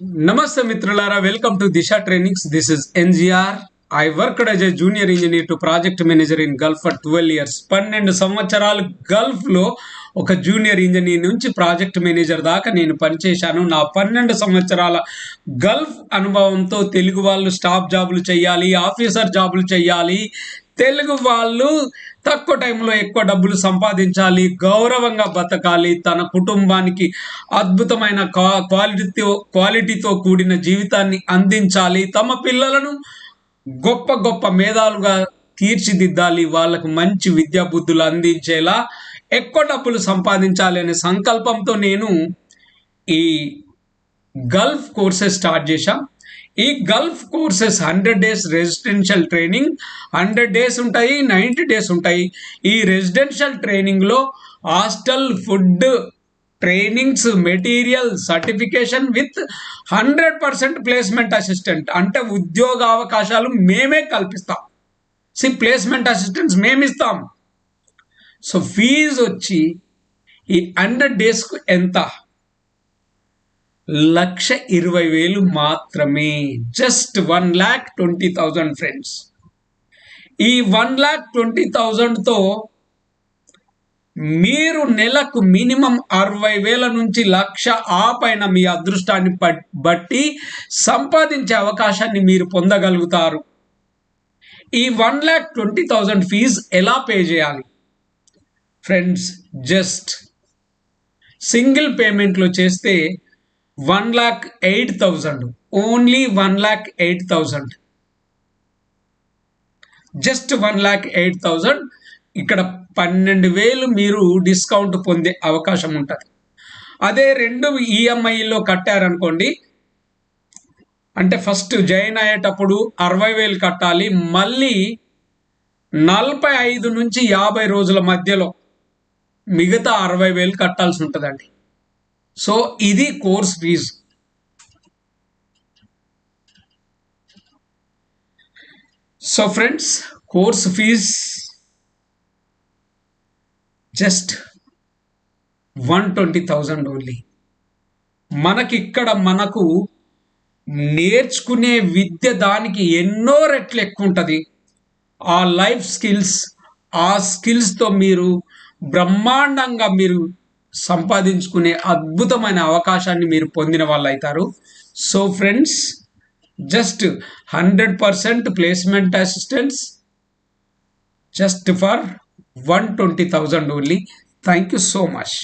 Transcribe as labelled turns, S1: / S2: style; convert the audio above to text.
S1: నమస్తే మిత్రులారా welcome to Disha trainings this is NGR I worked as a junior engineer to project manager in Gulf for twelve years పన్నెండు సంవత్సరాలు గల్ఫ్లో ఒక junior engineer నుంచి project manager దాకా నేను పనిచేశాను. నా పన్నెండు సంవత్సరాల గల్ఫ్ అనుభవంతో తెలుగు వాళ్ళు స్టాఫ్ జాబులు చేయాలి ఆఫీసర్ జాబులు చేయాలి. తెలుగు వాళ్ళు తక్కువ టైంలో ఎక్కువ డబ్బులు సంపాదించాలి గౌరవంగా బతకాలి తన కుటుంబానికి అద్భుతమైన క్వా- క్వాలిటీతో క్వాలిటీతో కూడిన జీవితాన్ని అందించాలి తమ పిల్లలను గొప్ప గొప్ప మేధాలుగా తీర్చిదిద్దాలి వాళ్ళకు మంచి విద్యా బుద్ధులు అందించేలా ఎక్కువ డబ్బులు సంపాదించాలి అనే సంకల్పంతో నేను ఈ గల్ఫ్ కోర్సెస్ స్టార్ట్ చేశాను ఈ Gulf courses hundred days residential training hundred days ఉంటాయి నైంటీ డేస్ ఉంటాయి. ఈ రెసిడెన్షియల్ ట్రైనింగ్లో hostel food trainings material certification with hundred percent placement assistant. అంటే ఉద్యోగ అవకాశాలు మేమే కల్పిస్తాం. సి ప్లేస్మెంట్ అసిస్టెంట్స్ మేమిస్తాం. సో ఫీజు వచ్చి ఈ హండ్రెడ్ డేస్కు ఎంత? లక్ష ఇరవై వేలు మాత్రమే. Just one lakh twenty thousand friends ఈ వన్ ల్యాక్ ట్వంటీ థౌజండ్తో మీరు నెలకు మినిమం అరవై వేల నుంచి లక్ష ఆ పైన మీ అదృష్టాన్ని బట్టి సంపాదించే అవకాశాన్ని మీరు పొందగలుగుతారు. ఈ one lakh twenty thousand fee ఎలా పే చేయాలి? ఫ్రెండ్స్ జస్ట్ సింగిల్ పేమెంట్లో చేస్తే one lakh eight thousand. Only one lakh eight thousand. Just one lakh eight thousand. ఇక్కడ పన్నెండు వేలు మీరు డిస్కౌంట్ పొందే అవకాశం ఉంటుంది. అదే రెండు ఈఎంఐలో కట్టారనుకోండి అంటే ఫస్ట్ జాయిన్ అయ్యేటప్పుడు అరవై వేలు కట్టాలి మళ్ళీ నలభై ఐదు నుంచి యాభై రోజుల మధ్యలో మిగతా అరవై వేలు కట్టాల్సి ఉంటుందండి. సో ఇది course fee so friends course fee just one twenty thousand only. మనకి ఇక్కడ మనకు నేర్చుకునే విద్య దానికి ఎన్నో రెట్లు ఎక్కువ ఉంటుంది ఆ లైఫ్ స్కిల్స్ ఆ స్కిల్స్తో మీరు బ్రహ్మాండంగా మీరు సంపాదించుకునే అద్భుతమైన అవకాశాన్ని మీరు పొందిన వాళ్ళు అవుతారు so friends just hundred percent placement assistants just for one twenty thousand only thank you so much